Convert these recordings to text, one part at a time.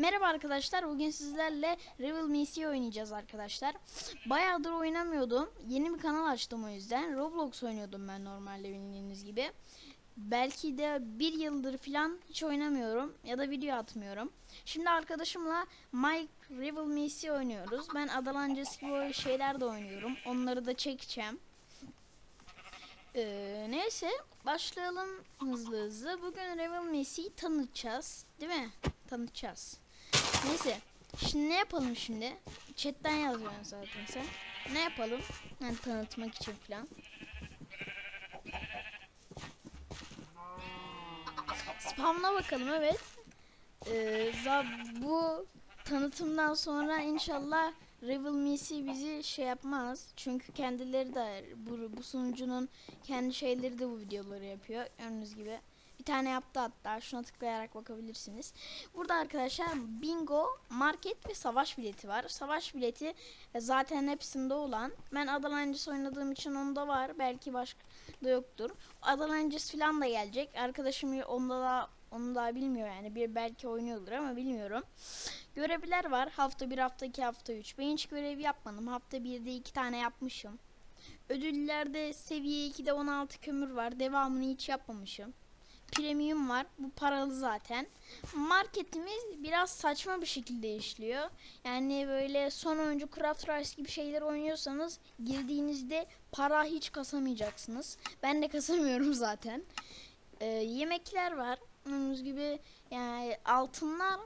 Merhaba arkadaşlar. Bugün sizlerle Rebel MC oynayacağız arkadaşlar. Bayağıdır oynamıyordum. Yeni bir kanal açtım o yüzden. Roblox oynuyordum ben normalde bildiğiniz gibi. Belki de bir yıldır falan hiç oynamıyorum ya da video atmıyorum. Şimdi arkadaşımla Mike Rebel MC oynuyoruz. Ben Adalances gibi şeyler de oynuyorum. Onları da çekeceğim. Ee, neyse başlayalım hızlı hızlı. Bugün Rebel Messi'yi tanıtacağız. Değil mi? Tanıtacağız. Neyse. Şimdi ne yapalım şimdi? Chatten yazıyorsun zaten sen. Ne yapalım? Yani tanıtmak için falan. Spamla bakalım evet. Ee, bu tanıtımdan sonra inşallah Rebel Missy bizi şey yapmaz. Çünkü kendileri de bu, bu sunucunun kendi şeyleri de bu videoları yapıyor. Gördüğünüz gibi. Bir tane yaptı hatta. Şuna tıklayarak bakabilirsiniz. Burada arkadaşlar bingo, market ve savaş bileti var. Savaş bileti e, zaten hepsinde olan. Ben Adalances oynadığım için onda var. Belki başka da yoktur. Adalances falan da gelecek. Arkadaşım onda da onu daha bilmiyor yani. Bir belki oynuyordur ama bilmiyorum. Görevler var. Hafta 1, hafta 2, hafta 3. Ben hiç görev yapmadım. Hafta 1'de 2 tane yapmışım. Ödüllerde seviye 2'de 16 kömür var. Devamını hiç yapmamışım. Premium var. Bu paralı zaten. Marketimiz biraz saçma bir şekilde işliyor. Yani böyle son oyuncu Craft Rice gibi şeyler oynuyorsanız girdiğinizde para hiç kasamayacaksınız. Ben de kasamıyorum zaten. Ee, yemekler var. Gördüğünüz gibi yani altınlar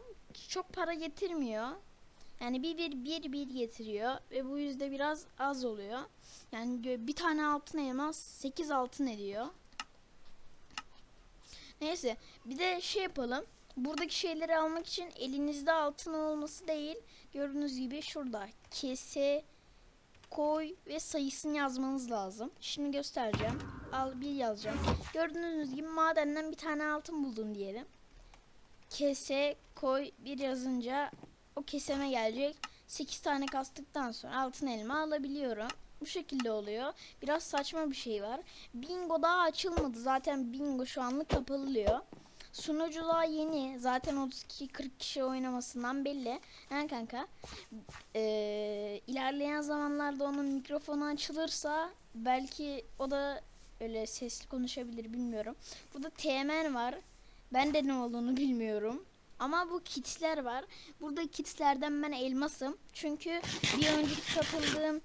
çok para getirmiyor. Yani bir bir bir bir getiriyor ve bu yüzde biraz az oluyor. Yani bir tane altın elmas 8 altın ediyor. Neyse bir de şey yapalım. Buradaki şeyleri almak için elinizde altın olması değil. Gördüğünüz gibi şurada kese koy ve sayısını yazmanız lazım. Şimdi göstereceğim. Al bir yazacağım. Gördüğünüz gibi madenden bir tane altın buldum diyelim. Kese koy bir yazınca o keseme gelecek. 8 tane kastıktan sonra altın elma alabiliyorum. Bu şekilde oluyor. Biraz saçma bir şey var. Bingo daha açılmadı. Zaten bingo şu anlık kapalıyor. Sunuculuğa yeni. Zaten 32-40 kişi oynamasından belli. He kanka. Ee, ilerleyen zamanlarda onun mikrofonu açılırsa belki o da öyle sesli konuşabilir bilmiyorum. Burada TMN var. Ben de ne olduğunu bilmiyorum. Ama bu kitler var. Burada kitlerden ben elmasım. Çünkü bir önceki katıldığım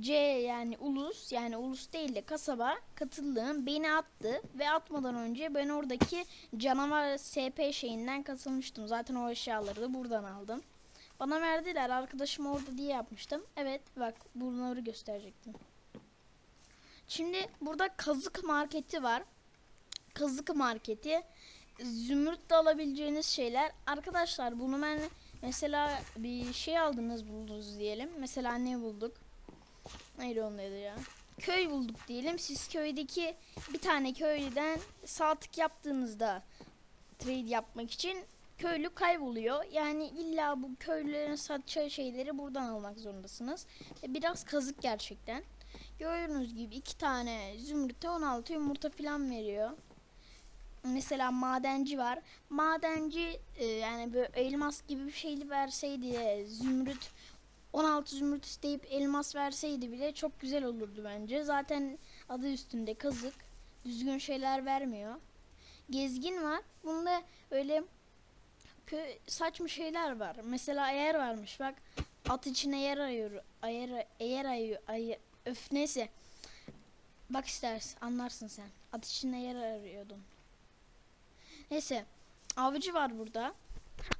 C yani ulus yani ulus değil de kasaba katıldığım beni attı ve atmadan önce ben oradaki canavar SP şeyinden katılmıştım. Zaten o eşyaları da buradan aldım. Bana verdiler arkadaşım orada diye yapmıştım. Evet bak bunları gösterecektim. Şimdi burada kazık marketi var. Kazık marketi zümrüt de alabileceğiniz şeyler. Arkadaşlar bunu ben mesela bir şey aldınız buldunuz diyelim. Mesela ne bulduk? Neydi onun adı ya? Köy bulduk diyelim. Siz köydeki bir tane köylüden sağ tık yaptığınızda trade yapmak için köylü kayboluyor. Yani illa bu köylülerin satacağı şeyleri buradan almak zorundasınız. E, Biraz kazık gerçekten. Gördüğünüz gibi iki tane zümrüte 16 yumurta falan veriyor. Mesela madenci var. Madenci e, yani böyle elmas gibi bir şeyli verseydi zümrüt 16 zümrüt isteyip elmas verseydi bile çok güzel olurdu bence. Zaten adı üstünde kazık. Düzgün şeyler vermiyor. Gezgin var. Bunda öyle saçma şeyler var. Mesela eğer varmış bak at içine yer arıyor. Eğer eğer ayıyor. Ay, öf neyse. Bak istersen anlarsın sen. At içine yer arıyordum. Neyse. Avcı var burada.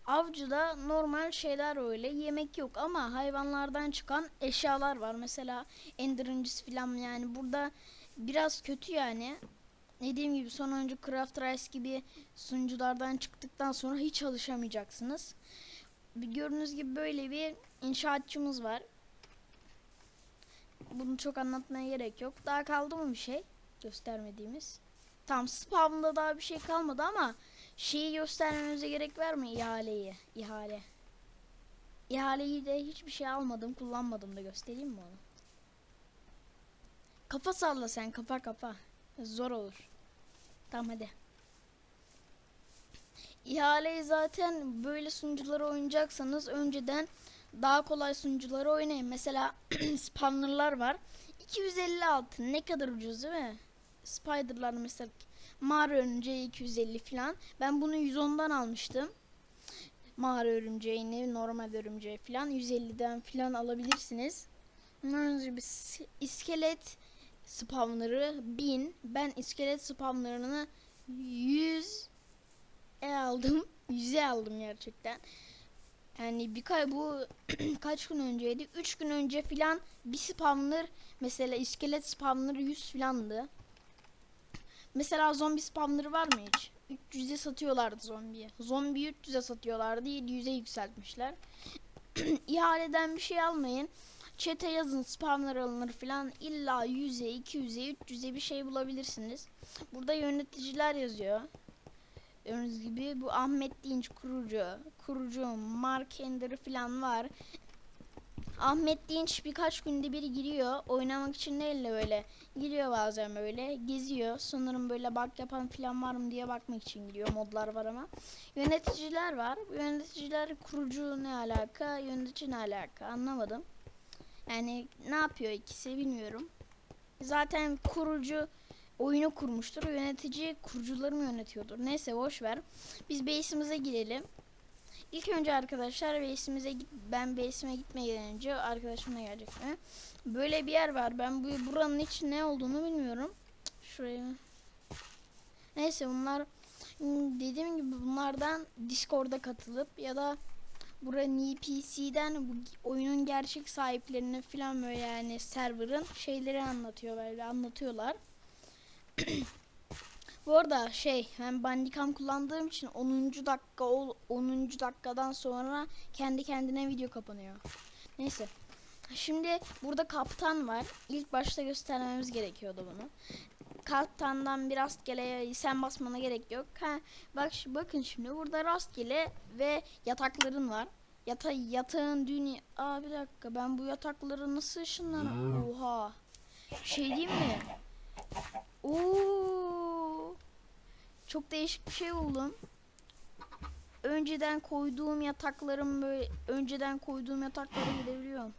Avcıda normal şeyler öyle. Yemek yok ama hayvanlardan çıkan eşyalar var. Mesela ender incisi falan yani burada biraz kötü yani. Dediğim gibi son önce Craft Rice gibi sunuculardan çıktıktan sonra hiç alışamayacaksınız. Bir Gördüğünüz gibi böyle bir inşaatçımız var. Bunu çok anlatmaya gerek yok. Daha kaldı mı bir şey göstermediğimiz? Tam spawn'da daha bir şey kalmadı ama şeyi göstermemize gerek var mı ihaleyi? İhale. İhaleyi de hiçbir şey almadım, kullanmadım da göstereyim mi onu? Kafa salla sen, kafa kafa. Zor olur. Tamam hadi. ihaleyi zaten böyle sunuculara oynayacaksanız önceden daha kolay sunucuları oynayın. Mesela spawnerlar var. 256 ne kadar ucuz değil mi? Spider'lar mesela mağara örümceği 250 falan. Ben bunu 110'dan almıştım. Mağara örümceğini, normal örümceği falan 150'den falan alabilirsiniz. Bunların gibi iskelet spawner'ı 1000. Ben iskelet spawner'ını 100 e aldım. 100'e aldım gerçekten. Yani birkaç bu kaç gün önceydi? 3 gün önce filan bir spawner mesela iskelet spawner 100 filandı. Mesela zombi spawner'ı var mı hiç? 300'e satıyorlardı zombiyi. Zombiyi 300'e satıyorlardı. 700'e yükseltmişler. İhaleden bir şey almayın. Çete yazın spawner alınır filan. İlla 100'e, 200'e, 300'e bir şey bulabilirsiniz. Burada yöneticiler yazıyor. Gördüğünüz gibi bu Ahmet Dinç kurucu, kurucu Mark Ender falan var. Ahmet Dinç birkaç günde bir giriyor. Oynamak için değil de böyle. Giriyor bazen böyle. Geziyor. Sanırım böyle bak yapan falan var mı diye bakmak için giriyor. Modlar var ama. Yöneticiler var. Yöneticiler kurucu ne alaka? Yönetici ne alaka? Anlamadım. Yani ne yapıyor ikisi bilmiyorum. Zaten kurucu oyunu kurmuştur. Yönetici kurucuları mı yönetiyordur? Neyse boş ver. Biz base'imize girelim. İlk önce arkadaşlar base'imize git ben base'ime gitmeden önce arkadaşımla gelecek mi? Böyle bir yer var. Ben bu buranın için ne olduğunu bilmiyorum. Cık, Şuraya. Neyse bunlar hmm, dediğim gibi bunlardan Discord'a katılıp ya da buranın NPC'den bu oyunun gerçek sahiplerini falan böyle yani server'ın şeyleri anlatıyor böyle anlatıyorlar. Bu arada şey ben Bandicam kullandığım için 10. dakika ol 10. dakikadan sonra kendi kendine video kapanıyor. Neyse. Şimdi burada kaptan var. İlk başta göstermemiz gerekiyordu bunu. Kaptandan bir rastgele sen basmana gerek yok. Ha, bak bakın şimdi burada rastgele ve yatakların var. Yata yatağın dünya Aa bir dakika ben bu yatakları nasıl ışınlar? Oha. Bir şey diyeyim mi? Oo. Çok değişik bir şey buldum. Önceden koyduğum yataklarım böyle önceden koyduğum yataklara gidebiliyorum.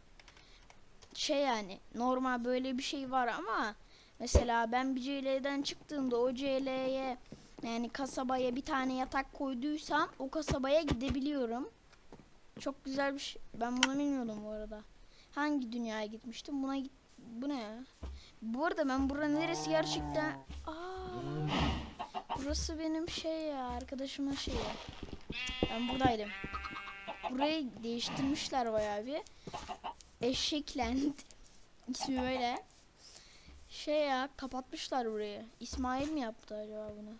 Şey yani normal böyle bir şey var ama mesela ben bir CL'den çıktığımda o CL'ye yani kasabaya bir tane yatak koyduysam o kasabaya gidebiliyorum. Çok güzel bir şey. Ben bunu bilmiyordum bu arada. Hangi dünyaya gitmiştim? Buna git. Bu ne ya? Bu arada ben buranın neresi gerçekten... Aa, burası benim şey ya arkadaşımın şeyi. Ben buradaydım. Burayı değiştirmişler bayağı bir. Eşekland. İsmi böyle. Şey ya kapatmışlar burayı. İsmail mi yaptı acaba bunu?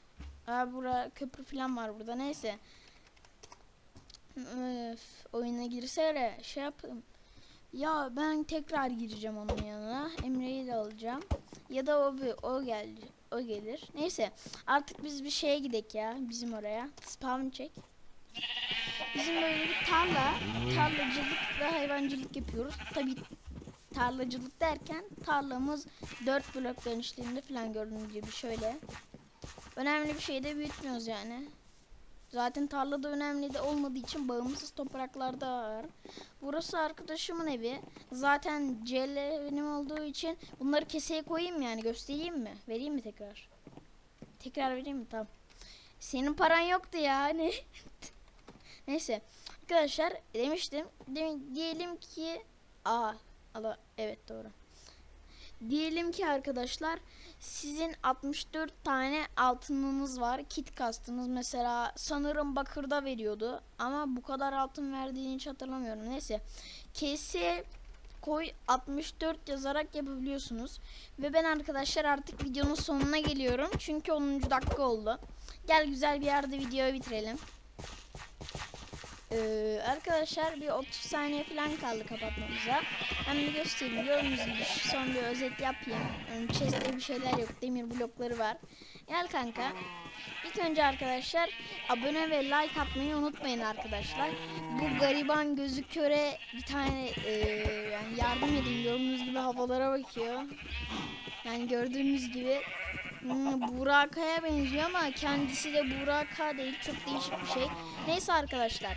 Aa bura köprü falan var burada neyse. Öf, oyuna girsene şey yapayım. Ya ben tekrar gireceğim onun yanına. Emre'yi de alacağım. Ya da o bir- o geldi. O gelir. Neyse. Artık biz bir şeye gidek ya. Bizim oraya. Spawn çek. Bizim böyle bir tarla, tarlacılık ve hayvancılık yapıyoruz. Tabii tarlacılık derken tarlamız 4 blok genişliğinde falan gördüğünüz gibi şöyle. Önemli bir şey de büyütmüyoruz yani. Zaten tarlada önemli de olmadığı için bağımsız topraklarda var. Burası arkadaşımın evi. Zaten CL benim olduğu için bunları keseye koyayım yani göstereyim mi? Vereyim mi tekrar? Tekrar vereyim mi? Tamam. Senin paran yoktu yani. Neyse. Arkadaşlar demiştim. De- diyelim ki aa ala evet doğru. Diyelim ki arkadaşlar sizin 64 tane altınınız var. Kit kastınız mesela sanırım bakırda veriyordu. Ama bu kadar altın verdiğini hiç hatırlamıyorum. Neyse. Kese koy 64 yazarak yapabiliyorsunuz. Ve ben arkadaşlar artık videonun sonuna geliyorum. Çünkü 10. dakika oldu. Gel güzel bir yerde videoyu bitirelim. Ee, arkadaşlar bir 30 saniye falan kaldı kapatmamıza. Ben bir göstereyim. Gördüğünüz gibi son bir özet yapayım. Yani chest'te bir şeyler yok. Demir blokları var. Gel kanka. İlk önce arkadaşlar abone ve like atmayı unutmayın arkadaşlar. Bu gariban gözü köre bir tane e, yani yardım edin. Gördüğünüz gibi havalara bakıyor. Yani gördüğünüz gibi Hmm, Burak'a benziyor ama kendisi de Burak değil. Çok değişik bir şey. Neyse arkadaşlar.